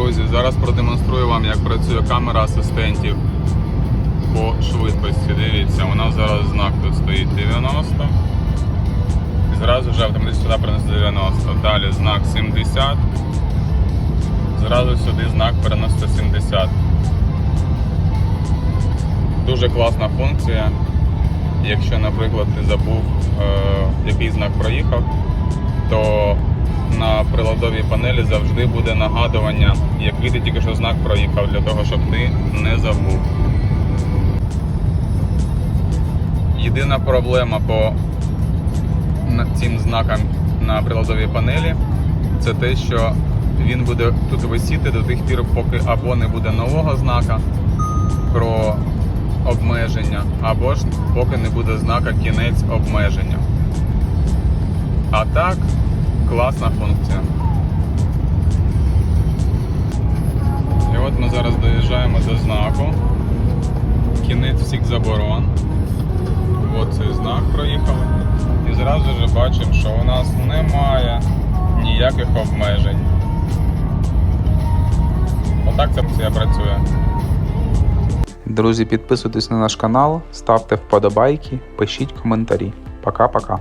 Друзі, зараз продемонструю вам, як працює камера асистентів по швидкості. Дивіться, у нас зараз знак тут стоїть 90. І зразу вже автоматично сюди принесе 90. Далі знак 70. Зразу сюди знак переноситься 70. Дуже класна функція. Якщо, наприклад, ти забув, е, який знак проїхав, то на приладовій панелі завжди буде нагадування, який ти тільки що знак проїхав, для того, щоб ти не забув. Єдина проблема по цим знакам на приладовій панелі це те, що він буде тут висіти до тих пір, поки або не буде нового знака про обмеження, або ж поки не буде знака кінець обмеження. А так, класна функція. І от ми зараз доїжджаємо до знаку. Кінець всіх заборон. От цей знак проїхали. І зразу ж бачимо, що у нас немає ніяких обмежень. Отак ця функція працює. Друзі, підписуйтесь на наш канал, ставте вподобайки, пишіть коментарі. Пока-пока.